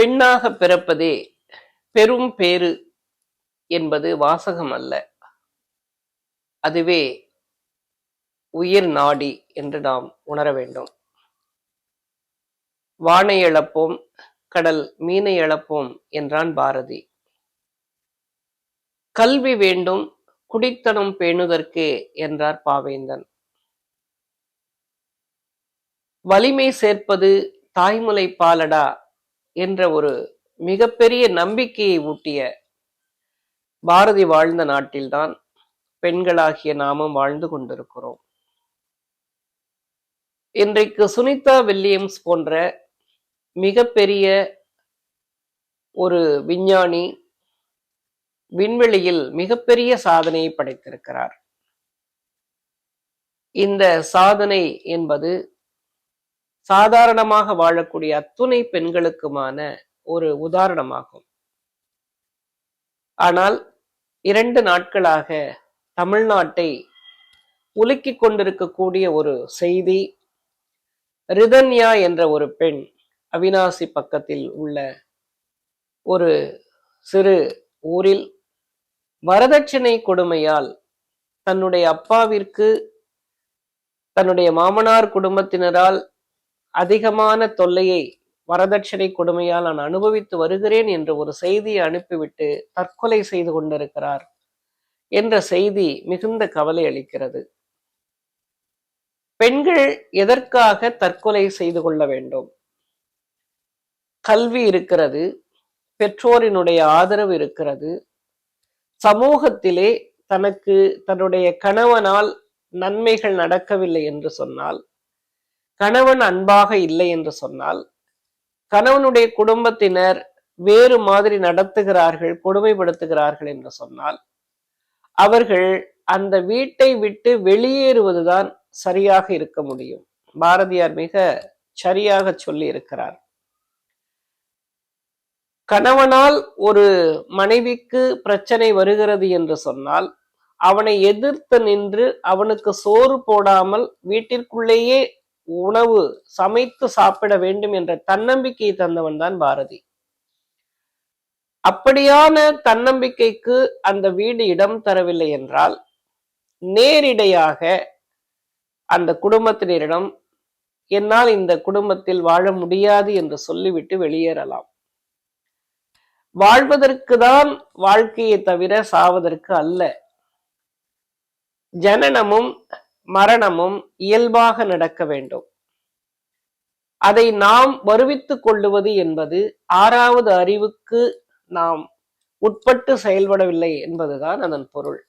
பெண்ணாக பிறப்பதே பெரும் பேறு என்பது வாசகம் அல்ல. அதுவே உயிர் நாடி என்று நாம் உணர வேண்டும். வானை இழப்போம் கடல் மீனை இழப்போம் என்றான் பாரதி. கல்வி வேண்டும் குடித்தனம் பேணுதற்கு என்றார் பாவேந்தன். வலிமை சேர்ப்பது தாய்மலை பாலடா என்ற ஒரு மிகப்பெரிய நம்பிக்கையை ஊட்டிய பாரதி வாழ்ந்த நாட்டில்தான் பெண்களாகிய நாமும் வாழ்ந்து கொண்டிருக்கிறோம். இன்றைக்கு சுனிதா வில்லியம்ஸ் போன்ற மிகப்பெரிய ஒரு விஞ்ஞானி விண்வெளியில் மிகப்பெரிய சாதனையை படைத்திருக்கிறார். இந்த சாதனை என்பது சாதாரணமாக வாழக்கூடிய அத்துணை பெண்களுக்குமான ஒரு உதாரணமாகும். ஆனால் இரண்டு நாட்களாக தமிழ்நாட்டை உலுக்கிக் கொண்டிருக்கக்கூடிய ஒரு செய்தி ரிதன்யா என்ற ஒரு பெண் அவினாசி பக்கத்தில் உள்ள ஒரு சிறு ஊரில் வரதட்சணை கொடுமையால் தன்னுடைய அப்பாவிற்கு தன்னுடைய மாமனார் குடும்பத்தினரால் அதிகமான தொல்லையை வரதட்சணை கொடுமையால் நான் அனுபவித்து வருகிறேன் என்ற ஒரு செய்தியை அனுப்பிவிட்டு தற்கொலை செய்து கொண்டிருக்கிறார் என்ற செய்தி மிகுந்த கவலை அளிக்கிறது. பெண்கள் எதற்காக தற்கொலை செய்து கொள்ள வேண்டும்? கல்வி இருக்கிறது பெற்றோரினுடைய ஆதரவு இருக்கிறது சமூகத்திலே தனக்கு தன்னுடைய கணவனால் நன்மைகள் நடக்கவில்லை என்று சொன்னால் கணவன் அன்பாக இல்லை என்று சொன்னால் கணவனுடைய குடும்பத்தினர் வேறு மாதிரி நடத்துகிறார்கள் கொடுமைப்படுத்துகிறார்கள் என்று சொன்னால் அவர்கள் அந்த வீட்டை விட்டு வெளியேறுவதுதான் சரியாக இருக்க முடியும். பாரதியார் மிக சரியாக சொல்லி இருக்கிறார் கணவனால் ஒரு மனைவிக்கு பிரச்சனை வருகிறது என்று சொன்னால் அவனை எதிர்த்து நின்று அவனுக்கு சோறு போடாமல் வீட்டிற்குள்ளேயே உணவு சமைத்து சாப்பிட வேண்டும் என்ற தன்னம்பிக்கையை தந்தவன் தான் பாரதி. அப்படியான தன்னம்பிக்கைக்கு அந்த வீடு இடம் தரவில்லை என்றால் நேரிடையாக அந்த குடும்பத்தினரிடம் என்னால் இந்த குடும்பத்தில் வாழ முடியாது என்று சொல்லிவிட்டு வெளியேறலாம். வாழ்வதற்கு தான் வாழ்க்கையை தவிர சாவதற்கு அல்ல. ஜனனமும் மரணமும் இயல்பாக நடக்க வேண்டும். அதை நாம் வருவித்துக் கொள்ளுவது என்பது ஆறாவது அறிவுக்கு நாம் உட்பட்டு செயல்படவில்லை என்பதுதான் அதன் பொருள்.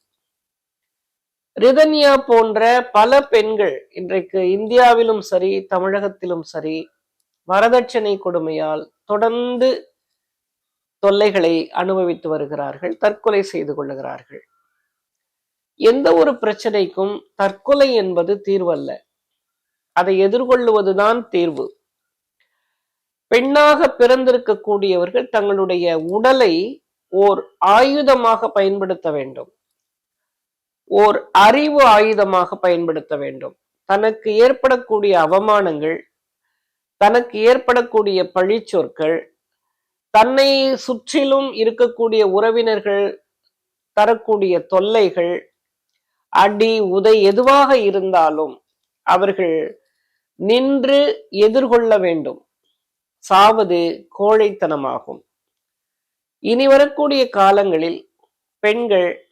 ரிதன்யா போன்ற பல பெண்கள் இன்றைக்கு இந்தியாவிலும் சரி தமிழகத்திலும் சரி வரதட்சணை கொடுமையால் தொடர்ந்து தொல்லைகளை அனுபவித்து வருகிறார்கள் தற்கொலை செய்து கொள்ளுகிறார்கள். எந்த ஒரு பிரச்சனைக்கும் தற்கொலை என்பது தீர்வல்ல. அதை எதிர்கொள்ளுவதுதான் தீர்வு. பெண்ணாக பிறந்திருக்கக்கூடியவர்கள் தங்களுடைய உடலை ஓர் ஆயுதமாக பயன்படுத்த வேண்டும். ஓர் அறிவு ஆயுதமாக பயன்படுத்த வேண்டும். தனக்கு ஏற்படக்கூடிய அவமானங்கள் தனக்கு ஏற்படக்கூடிய பழிச்சொற்கள் தன்னை சுற்றிலும் இருக்கக்கூடிய உறவினர்கள் தரக்கூடிய தொல்லைகள் அடி உதை எதுவாக இருந்தாலும் அவர்கள் நின்று எதிர்கொள்ள வேண்டும். சாவது கோழைத்தனமாகும். இனி வரக்கூடிய காலங்களில் பெண்கள்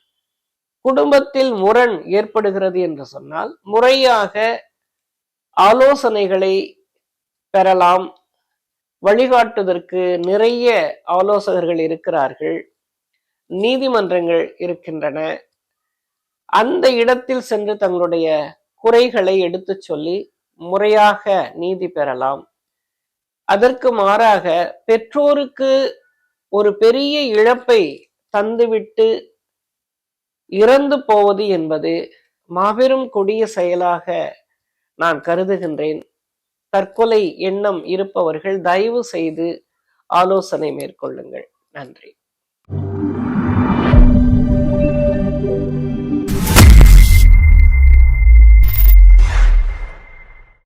குடும்பத்தில் முரண் ஏற்படுகிறது என்று சொன்னால் முறையாக ஆலோசனைகளை பெறலாம். வழிகாட்டுவதற்கு நிறைய ஆலோசகர்கள் இருக்கிறார்கள். நீதிமன்றங்கள் இருக்கின்றன. அந்த இடத்தில் சென்று தங்களுடைய குறைகளை எடுத்து சொல்லி முறையாக நீதி பெறலாம். அதற்கு மாறாக பெற்றோருக்கு ஒரு பெரிய இழப்பை தந்துவிட்டு இறந்து போவது என்பது மாபெரும் கொடிய செயலாக நான் கருதுகின்றேன். தற்கொலை எண்ணம் இருப்பவர்கள் தயவு செய்து ஆலோசனை மேற்கொள்ளுங்கள். நன்றி.